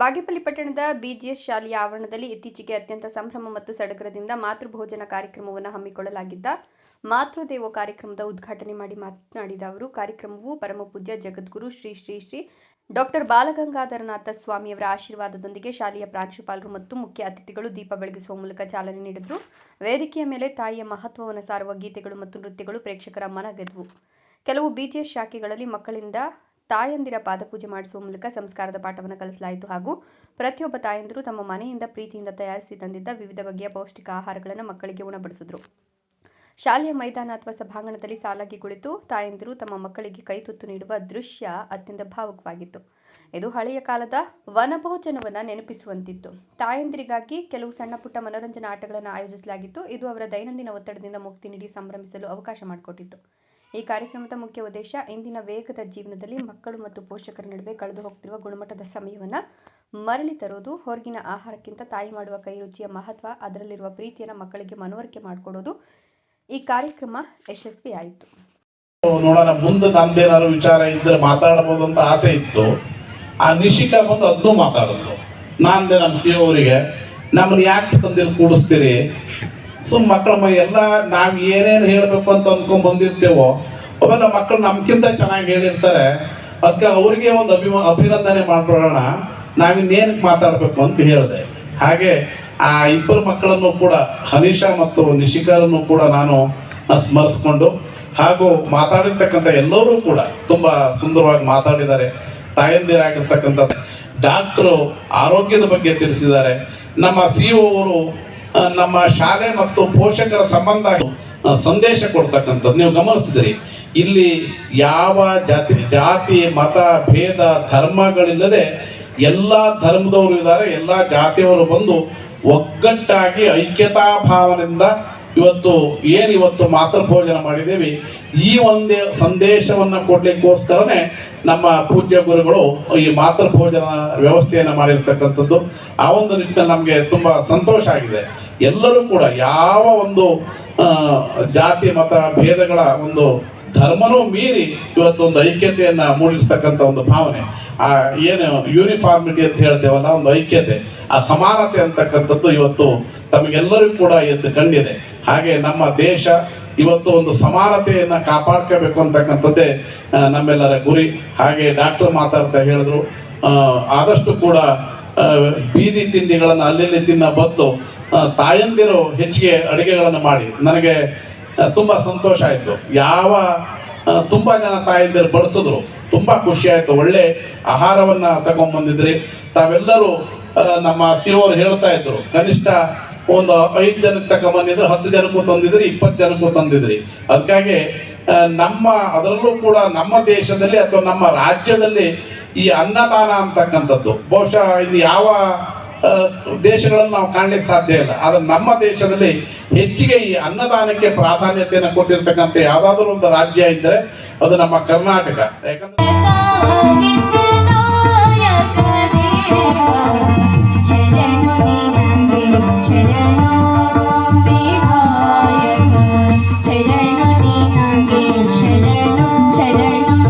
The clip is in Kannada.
ಬಾಗೇಪಲ್ಲಿ ಪಟ್ಟಣದ ಬಿಜಿಎಸ್ ಶಾಲೆಯ ಆವರಣದಲ್ಲಿ ಇತ್ತೀಚೆಗೆ ಅತ್ಯಂತ ಸಂಭ್ರಮ ಮತ್ತು ಸಡಗರದಿಂದ ಮಾತೃಭೋಜನ ಕಾರ್ಯಕ್ರಮವನ್ನು ಹಮ್ಮಿಕೊಳ್ಳಲಾಗಿದ್ದ ಮಾತೃದೇವ ಕಾರ್ಯಕ್ರಮದ ಉದ್ಘಾಟನೆ ಮಾಡಿ ಮಾತನಾಡಿದ ಅವರು, ಕಾರ್ಯಕ್ರಮವು ಪರಮಪೂಜ್ಯ ಜಗದ್ಗುರು ಶ್ರೀ ಶ್ರೀ ಶ್ರೀ ಡಾಕ್ಟರ್ ಬಾಲಗಂಗಾಧರನಾಥ ಸ್ವಾಮಿಯವರ ಆಶೀರ್ವಾದದೊಂದಿಗೆ ಶಾಲೆಯ ಪ್ರಾಂಶುಪಾಲರು ಮತ್ತು ಮುಖ್ಯ ಅತಿಥಿಗಳು ದೀಪ ಬೆಳಗಿಸುವ ಮೂಲಕ ಚಾಲನೆ ನೀಡಿದರು. ವೇದಿಕೆಯ ಮೇಲೆ ತಾಯಿಯ ಮಹತ್ವವನ್ನು ಸಾರುವ ಗೀತೆಗಳು ಮತ್ತು ನೃತ್ಯಗಳು ಪ್ರೇಕ್ಷಕರ ಮನ ಗೆದ್ದವು ಕೆಲವು ಬಿಜಿಎಸ್ ಶಾಖೆಗಳಲ್ಲಿ ಮಕ್ಕಳಿಂದ ತಾಯಂದಿರ ಪಾದಪೂಜೆ ಮಾಡಿಸುವ ಮೂಲಕ ಸಂಸ್ಕಾರದ ಪಾಠವನ್ನು ಕಲಿಸಲಾಯಿತು ಹಾಗೂ ಪ್ರತಿಯೊಬ್ಬ ತಾಯಂದಿರು ತಮ್ಮ ಮನೆಯಿಂದ ಪ್ರೀತಿಯಿಂದ ತಯಾರಿಸಿ ತಂದಿದ್ದ ವಿವಿಧ ಬಗೆಯ ಪೌಷ್ಟಿಕ ಆಹಾರಗಳನ್ನು ಮಕ್ಕಳಿಗೆ ಉಣಬಡಿಸಿದ್ರು. ಶಾಲೆಯ ಮೈದಾನ ಅಥವಾ ಸಭಾಂಗಣದಲ್ಲಿ ಸಾಲಾಗಿ ಕುಳಿತು ತಾಯಂದಿರು ತಮ್ಮ ಮಕ್ಕಳಿಗೆ ಕೈತುತ್ತು ನೀಡುವ ದೃಶ್ಯ ಅತ್ಯಂತ ಭಾವುಕವಾಗಿತ್ತು. ಇದು ಹಳೆಯ ಕಾಲದ ವನಭೋಜನವನ್ನು ನೆನಪಿಸುವಂತಿತ್ತು. ತಾಯಂದಿರಿಗಾಗಿ ಕೆಲವು ಸಣ್ಣ ಪುಟ್ಟ ಮನೋರಂಜನಾ ಆಟಗಳನ್ನು ಆಯೋಜಿಸಲಾಗಿತ್ತು. ಇದು ಅವರ ದೈನಂದಿನ ಒತ್ತಡದಿಂದ ಮುಕ್ತಿ ನೀಡಿ ಸಂಭ್ರಮಿಸಲು ಅವಕಾಶ ಮಾಡಿಕೊಟ್ಟಿತ್ತು. ಈ ಕಾರ್ಯಕ್ರಮದ ಮುಖ್ಯ ಉದ್ದೇಶ, ಇಂದಿನ ವೇಗದ ಜೀವನದಲ್ಲಿ ಮಕ್ಕಳು ಮತ್ತು ಪೋಷಕರ ನಡುವೆ ಕಳೆದು ಹೋಗ್ತಿರುವ ಗುಣಮಟ್ಟದ ಸಮಯವನ್ನು ಮರಳಿ ತರೋದು, ಹೊರಗಿನ ಆಹಾರಕ್ಕಿಂತ ತಾಯಿ ಮಾಡುವ ಕೈ ರುಚಿಯ ಮಹತ್ವ, ಅದರಲ್ಲಿರುವ ಪ್ರೀತಿಯನ್ನು ಮಕ್ಕಳಿಗೆ ಮನವರಿಕೆ ಮಾಡಿಕೊಡೋದು ಈ ಕಾರ್ಯಕ್ರಮ ಯಶಸ್ವಿಯಾಯಿತು. ನೋಡೋಣ, ಮುಂದೆ ನಂದೇನಾದ್ರು ವಿಚಾರ ಇದ್ರೆ ಮಾತಾಡಬಹುದು ಅಂತ ಆಸೆ ಇತ್ತು. ಆ ನಿಶಿಕಾ ಬಂದು ಅದನ್ನೂ ಮಾತಾಡಿದ್ರು. ನಾನ್ದೆ ನಮ್ಮ ಸಿ ಅವರಿಗೆ, ನಮ್ಮನ್ನ ಯಾಕೆ ತಂದಿರ್ ಕೂಡಿಸ್ತೀರಿ? ಸುಮ್ ಮಕ್ಕಳ ಎಲ್ಲ ನಾವು ಏನೇನು ಹೇಳಬೇಕು ಅಂತ ಅಂದ್ಕೊಂಡು ಬಂದಿರ್ತೇವೋ, ಅವೆಲ್ಲ ಮಕ್ಕಳು ನಮ್ಗಿಂತ ಚೆನ್ನಾಗಿ ಹೇಳಿರ್ತಾರೆ. ಅದಕ್ಕೆ ಅವರಿಗೆ ಒಂದು ಅಭಿಮ, ಅಭಿನಂದನೆ ಮಾಡ್ಕೊಳ್ಳೋಣ. ನಾವಿನ್ನೇನು ಮಾತಾಡಬೇಕು ಅಂತ ಹೇಳಿದೆ. ಹಾಗೆ ಆ ಇಬ್ಬರು ಮಕ್ಕಳನ್ನು ಕೂಡ, ಹನೀಶಾ ಮತ್ತು ನಿಶಿಕಾರನ್ನು ಕೂಡ ನಾನು ಸ್ಮರಿಸ್ಕೊಂಡು, ಹಾಗೂ ಮಾತಾಡಿರ್ತಕ್ಕಂಥ ಎಲ್ಲರೂ ಕೂಡ ತುಂಬ ಸುಂದರವಾಗಿ ಮಾತಾಡಿದ್ದಾರೆ. ತಾಯಂದಿರಾಗಿರ್ತಕ್ಕಂಥ ಡಾಕ್ಟ್ರು ಆರೋಗ್ಯದ ಬಗ್ಗೆ ತಿಳಿಸಿದ್ದಾರೆ. ನಮ್ಮ ಸಿ ಅವರು ನಮ್ಮ ಶಾಲೆ ಮತ್ತು ಪೋಷಕರ ಸಂಬಂಧ ಸಂದೇಶ ಕೊಡ್ತಕ್ಕಂಥದ್ದು. ನೀವು ಗಮನಿಸಿದ್ರಿ. ಇಲ್ಲಿ ಯಾವ ಜಾತಿ ಜಾತಿ, ಮತ, ಭೇದ, ಧರ್ಮಗಳಿಲ್ಲದೆ ಎಲ್ಲ ಧರ್ಮದವರು ಇದ್ದಾರೆ. ಎಲ್ಲ ಜಾತಿಯವರು ಬಂದು ಒಗ್ಗಟ್ಟಾಗಿ ಐಕ್ಯತಾ ಭಾವನೆಯಿಂದ ಇವತ್ತು ಏನು ಇವತ್ತು ಮಾತೃ ಭೋಜನ ಮಾಡಿದ್ದೀವಿ, ಈ ಒಂದೇ ಸಂದೇಶವನ್ನು ಕೊಡ್ಲಿಕ್ಕೋಸ್ಕರನೇ ನಮ್ಮ ಪೂಜ್ಯ ಗುರುಗಳು ಈ ಮಾತೃ ಭೋಜನ ವ್ಯವಸ್ಥೆಯನ್ನು ಮಾಡಿರ್ತಕ್ಕಂಥದ್ದು. ಆ ಒಂದು ನಿಟ್ಟಿನಲ್ಲಿ ನಮಗೆ ತುಂಬ ಸಂತೋಷ ಆಗಿದೆ. ಎಲ್ಲರೂ ಕೂಡ ಯಾವ ಒಂದು ಜಾತಿ, ಮತ, ಭೇದಗಳ ಒಂದು ಧರ್ಮನೂ ಮೀರಿ ಇವತ್ತು ಒಂದು ಐಕ್ಯತೆಯನ್ನ ಮೂಡಿಸ್ತಕ್ಕಂಥ ಒಂದು ಭಾವನೆ. ಆ, ಏನು ಯೂನಿಫಾರ್ಮಿಟಿ ಅಂತ ಹೇಳ್ತೇವಲ್ಲ, ಒಂದು ಐಕ್ಯತೆ, ಆ ಸಮಾನತೆ ಅಂತಕ್ಕಂಥದ್ದು ಇವತ್ತು ತಮಗೆಲ್ಲರಿಗೂ ಕೂಡ ಎದ್ದು ಕಂಡಿದೆ. ಹಾಗೆ ನಮ್ಮ ದೇಶ ಇವತ್ತು ಒಂದು ಸಮಾನತೆಯನ್ನು ಕಾಪಾಡ್ಕೋಬೇಕು ಅಂತಕ್ಕಂಥದ್ದೇ ನಮ್ಮೆಲ್ಲರ ಗುರಿ. ಹಾಗೆ ಡಾಕ್ಟರ್ ಮಾತಾಡ್ತಾ ಹೇಳಿದ್ರು. ಆದಷ್ಟು ಕೂಡ ಬೀದಿ ತಿಂಡಿಗಳನ್ನು ಅಲ್ಲಲ್ಲಿ ತಿನ್ನ ಬದಲು ತಾಯಂದಿರು ಹೆಚ್ಚಿಗೆ ಅಡುಗೆಗಳನ್ನು ಮಾಡಿ. ನನಗೆ ತುಂಬ ಸಂತೋಷ ಆಯಿತು. ಯಾವ ತುಂಬ ಜನ ತಾಯಂದಿರು ಬಳಸಿದ್ರು. ತುಂಬಾ ಖುಷಿ ಆಯ್ತು. ಒಳ್ಳೆ ಆಹಾರವನ್ನ ತಗೊಂಡ್ಬಂದಿದ್ರಿ ತಾವೆಲ್ಲರೂ ನಮ್ಮ ಸಿ ಅವರು ಹೇಳ್ತಾ ಇದ್ರು, ಕನಿಷ್ಠ ಒಂದು ಐದು ಜನಕ್ಕೆ ತಗೊಂಬಂದಿದ್ರು ಹತ್ತು ಜನಕ್ಕೂ ತಂದಿದ್ರಿ, ಇಪ್ಪತ್ತು ಜನಕ್ಕೂ ತಂದಿದ್ರಿ. ಅದಕ್ಕಾಗಿ ನಮ್ಮ, ಅದರಲ್ಲೂ ಕೂಡ ನಮ್ಮ ದೇಶದಲ್ಲಿ ಅಥವಾ ನಮ್ಮ ರಾಜ್ಯದಲ್ಲಿ ಈ ಅನ್ನದಾನ ಅಂತಕ್ಕಂಥದ್ದು, ಬಹುಶಃ ಇದು ಯಾವ ದೇಶಗಳನ್ನು ನಾವು ಕಾಣಲಿಕ್ಕೆ ಸಾಧ್ಯ ಇಲ್ಲ. ಆದರೆ ನಮ್ಮ ದೇಶದಲ್ಲಿ ಹೆಚ್ಚಿಗೆ ಈ ಅನ್ನದಾನಕ್ಕೆ ಪ್ರಾಧಾನ್ಯತೆಯನ್ನು ಕೊಟ್ಟಿರ್ತಕ್ಕಂಥ ಯಾವುದಾದ್ರೂ ಒಂದು ರಾಜ್ಯ ಇದ್ದರೆ ಅದು ನಮ್ಮ ಕರ್ನಾಟಕ. ಯಾಕಂದ್ರೆ